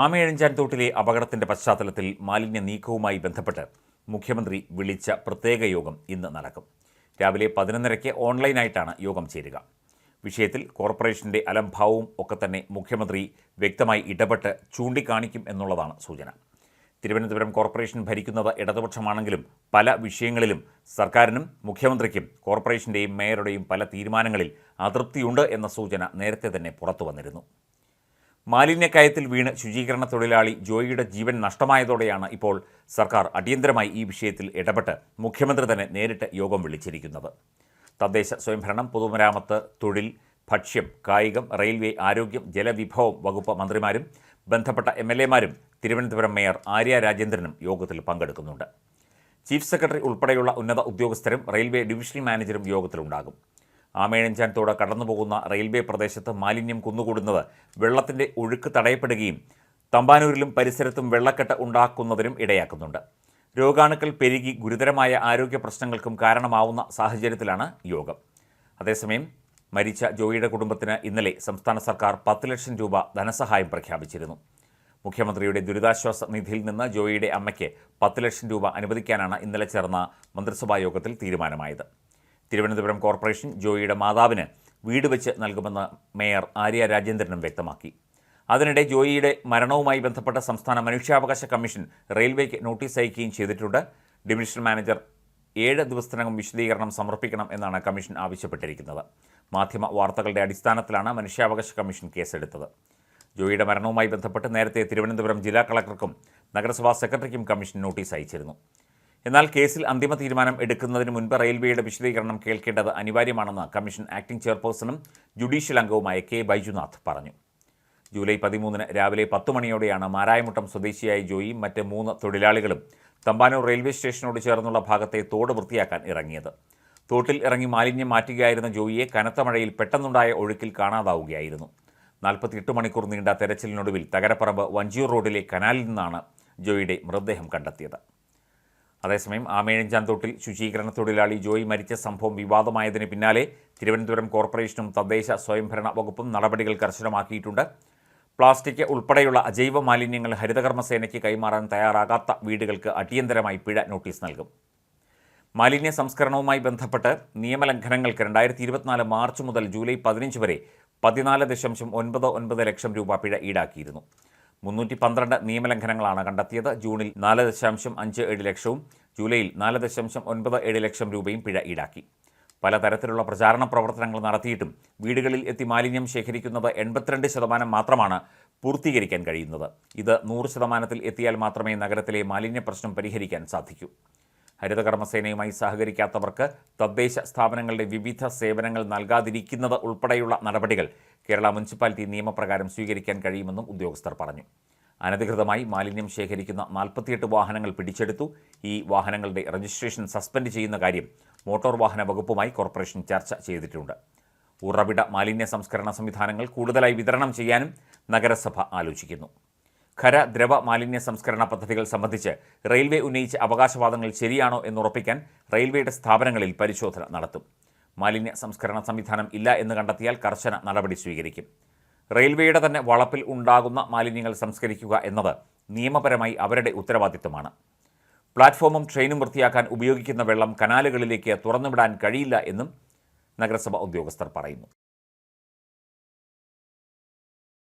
ആമയഴിഞ്ചാൻ തോട്ടിലെ അപകടത്തിന്റെ പശ്ചാത്തലത്തിൽ മാലിന്യ നീക്കവുമായി ബന്ധപ്പെട്ട് മുഖ്യമന്ത്രി വിളിച്ച പ്രത്യേക യോഗം ഇന്ന് നടക്കും. രാവിലെ പതിനൊന്നരയ്ക്ക് ഓൺലൈനായിട്ടാണ് യോഗം ചേരുക. വിഷയത്തിൽ കോർപ്പറേഷന്റെ അലംഭാവവും ഒക്കെ തന്നെ മുഖ്യമന്ത്രി വ്യക്തമായി ഇടപെട്ട് ചൂണ്ടിക്കാണിക്കും എന്നുള്ളതാണ് സൂചന. തിരുവനന്തപുരം കോർപ്പറേഷൻ ഭരിക്കുന്നത് ഇടതുപക്ഷമാണെങ്കിലും പല വിഷയങ്ങളിലും സർക്കാരിനും മുഖ്യമന്ത്രിക്കും കോർപ്പറേഷന്റെയും മേയറുടെയും പല തീരുമാനങ്ങളിൽ അതൃപ്തിയുണ്ട് എന്ന സൂചന നേരത്തെ തന്നെ പുറത്തു വന്നിരുന്നു. മാലിന്യക്കയത്തിൽ വീണ് ശുചീകരണ തൊഴിലാളി ജോയിയുടെ ജീവൻ നഷ്ടമായതോടെയാണ് ഇപ്പോൾ സർക്കാർ അടിയന്തരമായി ഈ വിഷയത്തിൽ ഇടപെട്ട് മുഖ്യമന്ത്രി തന്നെ നേരിട്ട് യോഗം വിളിച്ചിരിക്കുന്നത്. തദ്ദേശ സ്വയംഭരണം പൊതുമരാമത്ത് തൊഴിൽ ഭക്ഷ്യം കായികം റെയിൽവേ ആരോഗ്യം ജലവിഭവം വകുപ്പ് മന്ത്രിമാരും ബന്ധപ്പെട്ട എം എൽ എമാരും തിരുവനന്തപുരം മേയർ ആര്യ രാജേന്ദ്രനും യോഗത്തിൽ പങ്കെടുക്കുന്നുണ്ട്. ചീഫ് സെക്രട്ടറി ഉൾപ്പെടെയുള്ള ഉന്നത ഉദ്യോഗസ്ഥരും റെയിൽവേ ഡിവിഷണൽ മാനേജരും യോഗത്തിലുണ്ടാകും. ആമേഴഞ്ചാൻ തോട് കടന്നുപോകുന്ന റെയിൽവേ പ്രദേശത്ത് മാലിന്യം കുന്നുകൂടുന്നത് വെള്ളത്തിന്റെ ഒഴുക്ക് തടയപ്പെടുകയും തമ്പാനൂരിലും പരിസരത്തും വെള്ളക്കെട്ട് ഉണ്ടാക്കുന്നതിനും ഇടയാക്കുന്നുണ്ട്. രോഗാണുക്കൾ പെരുകി ഗുരുതരമായ ആരോഗ്യ പ്രശ്നങ്ങൾക്കും കാരണമാവുന്ന സാഹചര്യത്തിലാണ് യോഗം. അതേസമയം മരിച്ച ജോയിയുടെ കുടുംബത്തിന് ഇന്നലെ സംസ്ഥാന സർക്കാർ പത്ത് ലക്ഷം രൂപ ധനസഹായം പ്രഖ്യാപിച്ചിരുന്നു. മുഖ്യമന്ത്രിയുടെ ദുരിതാശ്വാസ നിധിയിൽ നിന്ന് ജോയിയുടെ അമ്മയ്ക്ക് പത്ത് ലക്ഷം രൂപ അനുവദിക്കാനാണ് ഇന്നലെ ചേർന്ന മന്ത്രിസഭാ യോഗത്തിൽ തീരുമാനമായത്. തിരുവനന്തപുരം കോർപ്പറേഷൻ ജോയിയുടെ മാതാവിന് വീട് വെച്ച് നൽകുമെന്ന് മേയർ ആര്യ രാജേന്ദ്രനും വ്യക്തമാക്കി. അതിനിടെ ജോയിയുടെ മരണവുമായി ബന്ധപ്പെട്ട സംസ്ഥാന മനുഷ്യാവകാശ കമ്മീഷൻ റെയിൽവേക്ക് നോട്ടീസ് അയക്കുകയും ചെയ്തിട്ടുണ്ട്. ഡിവിഷൻ മാനേജർ ഏഴ് ദിവസത്തിനകം വിശദീകരണം സമർപ്പിക്കണം എന്നാണ് കമ്മീഷൻ ആവശ്യപ്പെട്ടിരിക്കുന്നത്. മാധ്യമ വാർത്തകളുടെ അടിസ്ഥാനത്തിലാണ് മനുഷ്യാവകാശ കമ്മീഷൻ കേസെടുത്തത്. ജോയിയുടെ മരണവുമായി ബന്ധപ്പെട്ട് നേരത്തെ തിരുവനന്തപുരം ജില്ലാ കളക്ടർക്കും നഗരസഭാ സെക്രട്ടറിക്കും കമ്മീഷൻ നോട്ടീസ് അയച്ചിരുന്നു. എന്നാൽ കേസിൽ അന്തിമ തീരുമാനം എടുക്കുന്നതിന് മുൻപ് റെയിൽവേയുടെ വിശദീകരണം കേൾക്കേണ്ടത് അനിവാര്യമാണെന്ന് കമ്മീഷൻ ആക്ടിംഗ് ചെയർപേഴ്സണും ജുഡീഷ്യൽ അംഗവുമായ കെ ബൈജുനാഥ് പറഞ്ഞു. ജൂലൈ പതിമൂന്നിന് രാവിലെ പത്ത് മണിയോടെയാണ് മാരായമുട്ടം സ്വദേശിയായ ജോയി മറ്റ് മൂന്ന് തൊഴിലാളികളും തമ്പാനൂർ റെയിൽവേ സ്റ്റേഷനോട് ചേർന്നുള്ള ഭാഗത്തെ തോട് വൃത്തിയാക്കാൻ ഇറങ്ങിയത്. തോട്ടിൽ ഇറങ്ങി മാലിന്യം മാറ്റുകയായിരുന്ന ജോയിയെ കനത്ത മഴയിൽ പെട്ടെന്നുണ്ടായ ഒഴുക്കിൽ കാണാതാവുകയായിരുന്നു. നാൽപ്പത്തിയെട്ട് മണിക്കൂർ നീണ്ട തെരച്ചിലിനൊടുവിൽ തകരപ്പറമ്പ് വഞ്ചിയൂർ റോഡിലെ കനാലിൽ നിന്നാണ് ജോയിയുടെ മൃതദേഹം കണ്ടെത്തിയത്. അതേസമയം ആമേഴഞ്ചാന്തോട്ടിൽ ശുചീകരണ തൊഴിലാളി ജോയി മരിച്ച സംഭവം വിവാദമായതിന് പിന്നാലെ തിരുവനന്തപുരം കോർപ്പറേഷനും തദ്ദേശ സ്വയംഭരണ വകുപ്പും നടപടികൾ കർശനമാക്കിയിട്ടുണ്ട്. പ്ലാസ്റ്റിക് ഉൾപ്പെടെയുള്ള അജൈവ മാലിന്യങ്ങൾ ഹരിതകർമ്മസേനയ്ക്ക് കൈമാറാൻ തയ്യാറാകാത്ത വീടുകൾക്ക് അടിയന്തരമായി പിഴ നോട്ടീസ് നൽകും. മാലിന്യ സംസ്കരണവുമായി ബന്ധപ്പെട്ട് നിയമലംഘനങ്ങൾക്ക് രണ്ടായിരത്തി ഇരുപത്തിനാല് മാർച്ച് മുതൽ ജൂലൈ പതിനഞ്ച് വരെ പതിനാല് ദശാംശം ഒൻപത് ഒൻപത് ലക്ഷം രൂപ പിഴ ഈടാക്കിയിരുന്നു. മുന്നൂറ്റി പന്ത്രണ്ട് നിയമലംഘനങ്ങളാണ് കണ്ടെത്തിയത്. ജൂണിൽ നാല് ദശാംശം അഞ്ച് ഏഴ് ലക്ഷവും ജൂലൈയിൽ നാല് ദശാംശം ഒൻപത് ഏഴ് ലക്ഷം രൂപയും പിഴ ഈടാക്കി. പലതരത്തിലുള്ള പ്രചാരണ പ്രവർത്തനങ്ങൾ നടത്തിയിട്ടും വീടുകളിൽ എത്തി മാലിന്യം ശേഖരിക്കുന്നത് എൺപത്തിരണ്ട് ശതമാനം മാത്രമാണ് പൂർത്തീകരിക്കാൻ കഴിയുന്നത്. ഇത് നൂറ് ശതമാനത്തിൽ എത്തിയാൽ മാത്രമേ നഗരത്തിലെ മാലിന്യ പ്രശ്നം പരിഹരിക്കാൻ സാധിക്കൂ. ഹരിതകർമ്മസേനയുമായി സഹകരിക്കാത്തവർക്ക് തദ്ദേശ സ്ഥാപനങ്ങളുടെ വിവിധ സേവനങ്ങൾ നൽകാതിരിക്കുന്നത് ഉൾപ്പെടെയുള്ള നടപടികൾ കേരള മുനിസിപ്പാലിറ്റി നിയമപ്രകാരം സ്വീകരിക്കാൻ കഴിയുമെന്നും ഉദ്യോഗസ്ഥർ പറഞ്ഞു. അനധികൃതമായി മാലിന്യം ശേഖരിക്കുന്ന നാൽപ്പത്തിയെട്ട് വാഹനങ്ങൾ പിടിച്ചെടുത്തു. ഈ വാഹനങ്ങളുടെ രജിസ്ട്രേഷൻ സസ്പെൻഡ് ചെയ്യുന്ന കാര്യം മോട്ടോർ വാഹന വകുപ്പുമായി കോർപ്പറേഷൻ ചർച്ച ചെയ്തിട്ടുണ്ട്. ഉറവിട മാലിന്യ സംസ്കരണ സംവിധാനങ്ങൾ കൂടുതലായി വിതരണം ചെയ്യാനും നഗരസഭ ആലോചിക്കുന്നു. ഖര ദ്രവ മാലിന്യ സംസ്കരണ പദ്ധതികൾ സംബന്ധിച്ച് റെയിൽവേ ഉന്നയിച്ച അവകാശവാദങ്ങൾ ശരിയാണോ എന്നുറപ്പിക്കാൻ റെയിൽവേയുടെ സ്ഥാപനങ്ങളിൽ പരിശോധന നടത്തും. മാലിന്യ സംസ്കരണ സംവിധാനം ഇല്ല എന്ന് കണ്ടെത്തിയാൽ കർശന നടപടി സ്വീകരിക്കും. റെയിൽവേയുടെ തന്നെ വളപ്പിൽ ഉണ്ടാകുന്ന മാലിന്യങ്ങൾ സംസ്കരിക്കുക എന്നത് നിയമപരമായി അവരുടെ ഉത്തരവാദിത്തമാണ് പ്ലാറ്റ്ഫോമും ട്രെയിനും വൃത്തിയാക്കാൻ ഉപയോഗിക്കുന്ന വെള്ളം കനാലുകളിലേക്ക് തുറന്നുവിടാൻ കഴിയില്ല എന്നും നഗരസഭ ഉദ്യോഗസ്ഥർ പറയുന്നു.